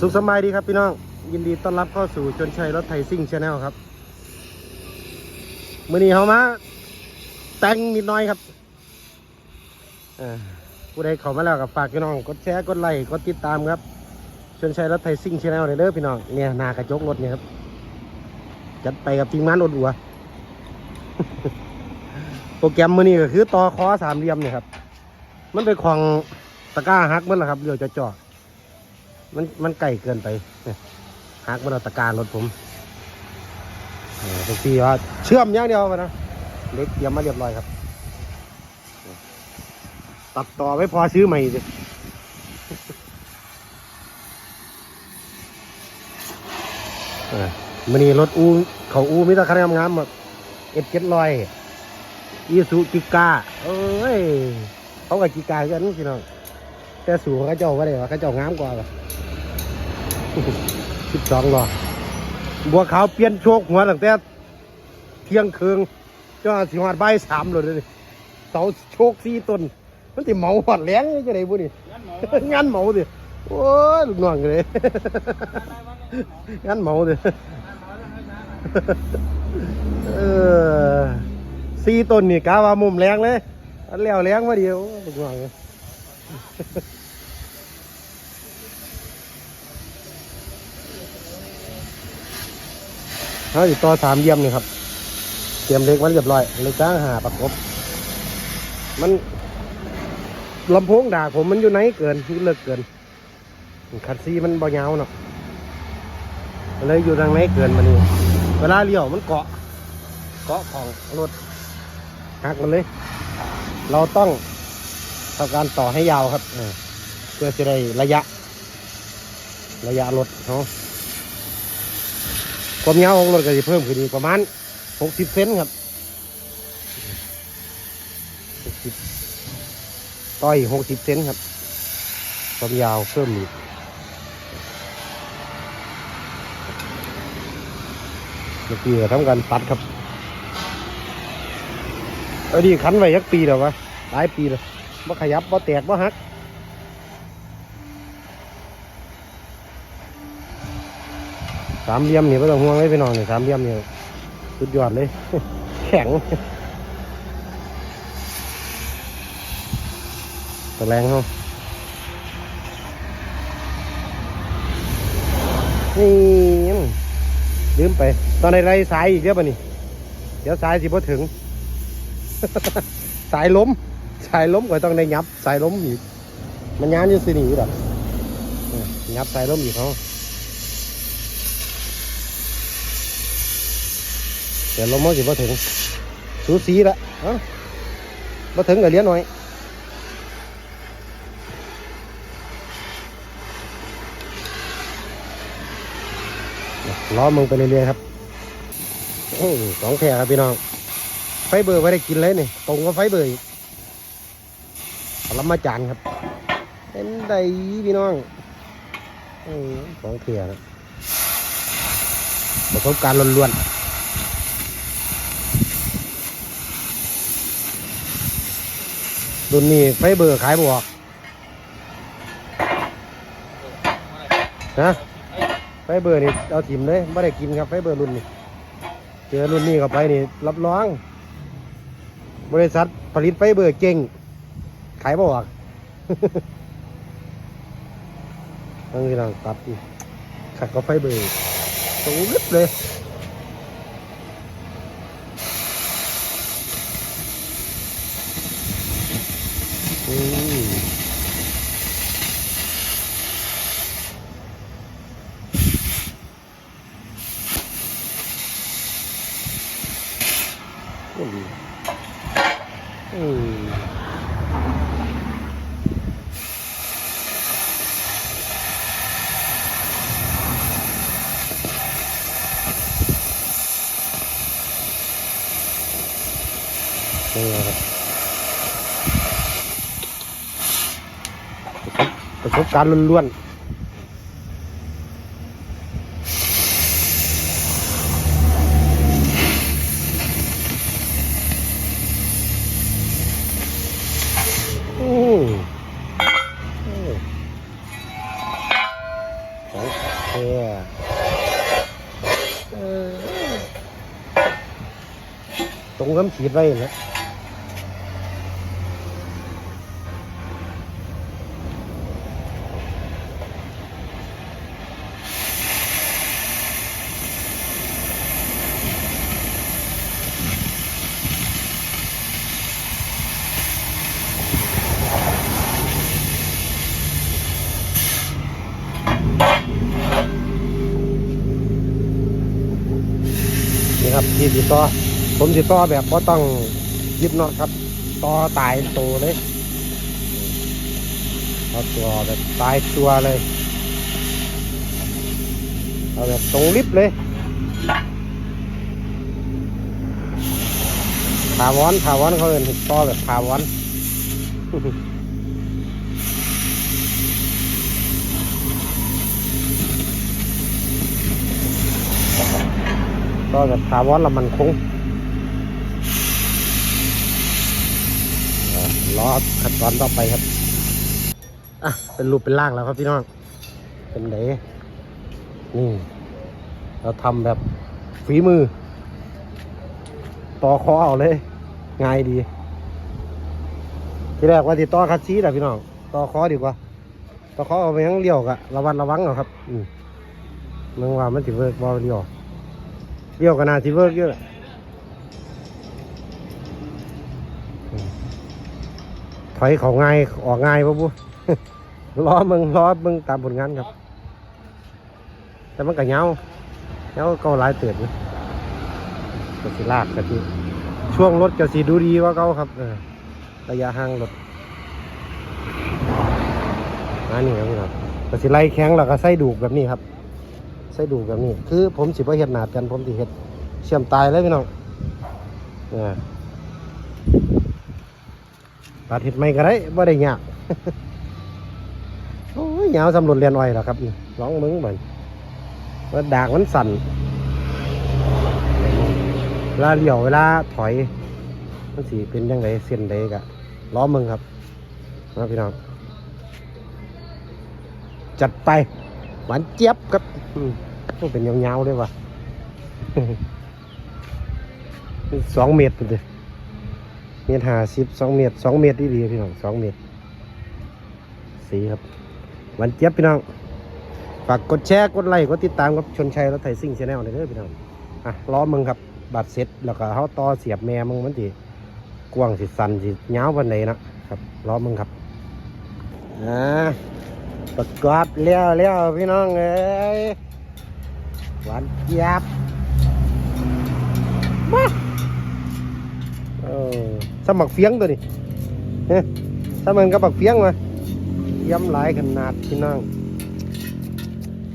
สุขสบายดีครับพี่น้อง ยินดีต้อนรับเข้าสู่ชนชัยรถไทยซิ่งชาแนลครับมื่อนี้เขามา แต่งนิดน้อยครับผู้ใดเข้ามาแล้วกับฝากพี่น้อง กดแชร์กดไลค์กดติดตามครับชนชัยรถไทยซิ่งชาแนลเลยเด้อพี่น้องเนี่ยนากระจกรถเนี่ยครับจัดไปกับทีมงานรถอัวโปรแกรมมือนี้ก็คือต่อคอสามเหลี่ยมเนี่ยครับ มันเป็นของตะก้าฮักมันแหละครับเดี๋ยวจะจอด มันมันไกลเกินไปหักมันเอาตะการรถผมเออทุกทีว่าเชื่อมอย่างเดียวนะเล็กเตรียมมาเรียบร้อยครับ ตัดต่อไม่พอซื้อใหม่สิเออมันนี่รถอูเขาอูมิตรคันงามๆแบบเอ็ดเจ็ดลอยอีซูกิกาเอ้ยเขากับกิกากันพี่น้อง แต่สูงเขาเจ้าว่าไงวะเขาเจ้างามกว่าว่ะสิบสองล้อบัวขาวเปลี่ยนโชคหัวตั้งแต่เที่ยงคืนจนสิหอดใบสามเลยเดยเสาโชคสี่ต้นมันติเหมาหอดแหลงจะไหนบุนี่งานเหมาดิโอ้ยลูกน้องเลยงานเหมาดิเออสี่ต้นนี่กาว่ามุมแรงเลยอันแล้วแรงมาเดียวลูกน้องเลย เขาติดต่อสามเยี่ยมนี่ครับ เตรียมเล็กมันเรียบร้อยเลยจ้างหาประกบ มันลำโพงด่าผมมันอยู่ไหนเกินมันเลิกเกิน คันซีมันเบ่ยาเนาะเลยอยู่ทางไหนเกินมานี่เวลาเลี้ยวมันเกาะ เกาะของรถหักมันเลย เราต้อง ทำการต่อให้ยาวครับเออเพื่อจะได้ระยะ ระยะรถเขาความยาวของรถก็จะเพิ่มขึ้นอีกประมาณ 60 เซนครับ60ต่อย60 เซนครับ ความยาวเพิ่มอีกเมื่อกี้ก็ทำการตัดครับ เอันนี้ขันไว้ยักปีแล้ววะหลายปีแล้ว บ่ขยับบ่แตกบ่หักสามเหลี่ยมนี่ไม่ต้องห่วงเลยพี่น้องนี่สามเหลี่ยมนี่สุดยอดเลย แข็งตะแรงเขานี่ลืมไป ตอนในไรสายอีกเยอะป่ะนี่ เดี๋ยวสายสิพอถึง สายล้ม สายล้มก็ต้องได้ยับสายล้มอีก มันย้านอยู่สิหนีหรอกเออยับสายล้มอีกเขาเดี๋ยวล้มมันสิบ่ถึงสูสีละเอ้าบ่ถึงก็เลี้ยหน่อยล้อมึงไปเรื่อยๆครับโอ้สองแท่ครับพี่น้อง ไฟเบอร์ไว้ได้กินเลยนี่ตรงกับไฟเบอร์อีก ปรมาจารย์ครับเป็นไดพี่น้องอ้สองแท่นะประสบการณ์ล้วนๆรุ่นนี้ไฟเบอร์ขายบวกนะไฟเบอร์นี่เอาถิ่มเลยไม่ได้กินครับไฟเบอร์รุ่นนี้ เจอรุ่นนี้เข้าไปนี่รับรอง บริษัทผลิตไฟเบอร์เก่งายบวกตั้งที่เราตัดอีกขัดกับไฟเบอร์ตรงลึกเลยอืมโอ้ดีอืมนี่ครับ ประสบการณ์ล้วนๆอืมอืมเออตรงน้ำขีดไว้นะ ครับที่ติดต่อผมติดต่อแบบก็ต้องยึดเนาะครับต่อตายตัวเลยเอาตัวแบบตายตัวเลยเอาแบบตรงลิฟต์เลยถาวรถาวรเขาเอินต่อแบบถาวร ต่อแบบถาวรล้วมันคงเอ่อรอขั้นตอนต่อไปครับ อะ เป็นรูปเป็นร่างแล้วครับพี่น้อง เป็นไหนนี่ เราทำแบบฝีมือ ต่อคอเอาเลย ง่ายดี ที่แรกว่าติดต่อคัดซีแต่พี่น้อง ต่อคอดีกว่า ต่อคอเอาไปยังเลี้ยวกะระวัดระวังเอาครับ อืมมึงว่ามันสิเวิร์กบอเลี้ยว เลี้ยวกันนาสิเวิร์กเยอะแหละอืมถอยเขาง่ายออกง่ายปะบุล้อมึงล้อมึงตามผลงานครับ แต่มันก็เหงาเหงาก็หลายเตือนนะก็สิลากกันที่ช่วงรถก็สิดูดีว่าเก่าครับระยะห่างรถอันนี้ครับพี่ครับก็สิไล่แข้งแล้วก็ใส่ดูกแบบนี้ครับ ใส่ดูกแบบนี้ คือผมสิบ่เฮ็ดหนาดกันผมสิเฮ็ดเชื่อมตายเลยพี่น้องเออตัดเฮ็ดไม่ก็ได้บ่ได้ยากโอ้ยยาวสำรวจเรียนอ้อยแล้วครับนี่ร้องมึงเหมือนว่าดากมันสั่นเวลาเลี้ยวเวลาถอยมันสีเป็นยังไงเส้นใดกะล้อมึงครับนะพี่น้องจัดไป หวานเจี๊ยบครับอืม ต้องเป็นยาวๆด้วยว่ะสองเมตรเลยเมตรหาสิบสองเมตรสองเมตรดีๆพี่น้องสองเมตร สีครับหวันเจี๊ยบพี่น้อง ฝากกดแชร์ กดไลค์ กดติดตามกับชนชัยรถไถซิ่งชาแนลเลยเด้อพี่น้อง อะล้อมึงครับบัตรเซ็ตแล้วก็เขาต่อเสียบแม่มึงมันสิกว้างสิสันสิยาววันไหนนะครับล้อมึงครับ อ่าประกอบเลี้ยวเลี้ยวพี่น้องเอ้ย หวานเจี๊ยบมาเออสมักเฟียงตัวนี้เฮ้ยสมันกับบักเฟียงมาเย้ำหลายขนาดพี่น้อง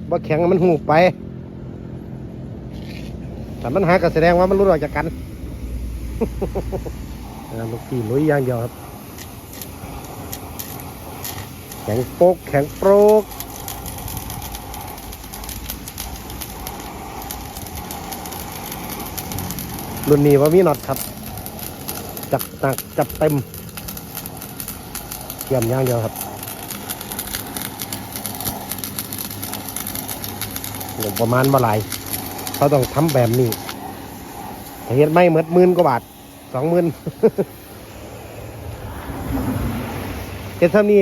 บ่แข็งมันหูไปแต่มันหาก็แสดงว่ามันรุดออกจากกันอ่าลูกพี่ลุยอย่างเดียวครับ แข็งโป๊กแข็งโปรก รุ่นนี้ว่ามีน็อตครับ จัดหนักจัดเต็มเกี่ยมย่างเดียวครับงบประมาณเมื่อไรเขาต้องทำแบบนี้เฮ็ดไม่เหมือนหมื่นกว่าบาทสองหมื่นเฮ็ดท่านี้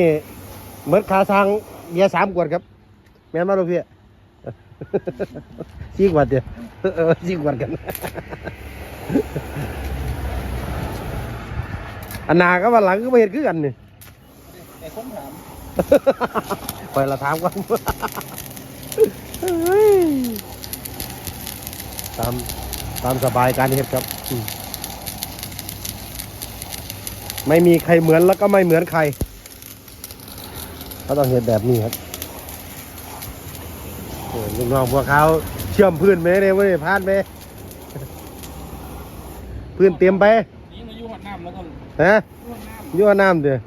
เหมือนขาสร้างเบียร์สามขวดครับ แม่นมาลูกพี่สี่ขวดเดียวเออสี่ขวดกัน อันหนาก็วันหลังก็มาเห็นคือกันนี่ไอ้คนถามคอยเราถามก่อนตามตามสบายการเฮ็ดครับอืมไม่มีใครเหมือนแล้วก็ไม่เหมือนใคร ก็ต้องเห็นแบบนี้ครับโอ้ยลูกน้องพวกเขาเชื่อมพื้นไหมเนี่ยเว้ยพลาดไหม พื้นเตรียมไปนี่มาอยู่หัดน้ำแล้วก็ฮะอยู่หัดน้ยั่วน้ำเด้อ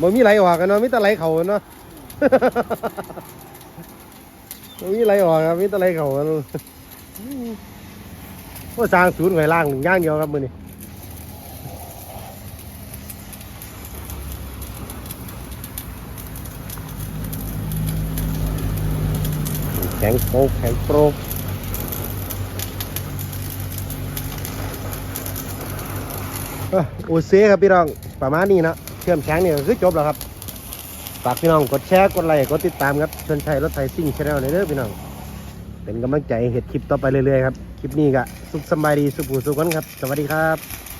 บ่มีไหลออกกันเนาะมีแต่ไหลเข่าเนาะบ่มีไหลออกครับมีแต่ไหลเข่ากันว่าสร้างศูนย์ไว้ล่างหนึ่งย่างเดียวครับมือนี้แข็งโป๊กแข็งโป๊กเอ้อ โอเซครับพี่น้องประมาณนี้นะเชื่อมแข็งนี่ก็คือจบแล้วครับฝากพี่น้องกดแชร์กดไลค์กดติดตามครับชนชัยรถไทยซิ่งชาแนลในเด้อพี่น้องเป็นกำลังใจเห็ดคลิปต่อไปเรื่อยๆครับคลิปนี้ก็สุขสบายดีสุขูสุขกันครับ สวัสดีครับ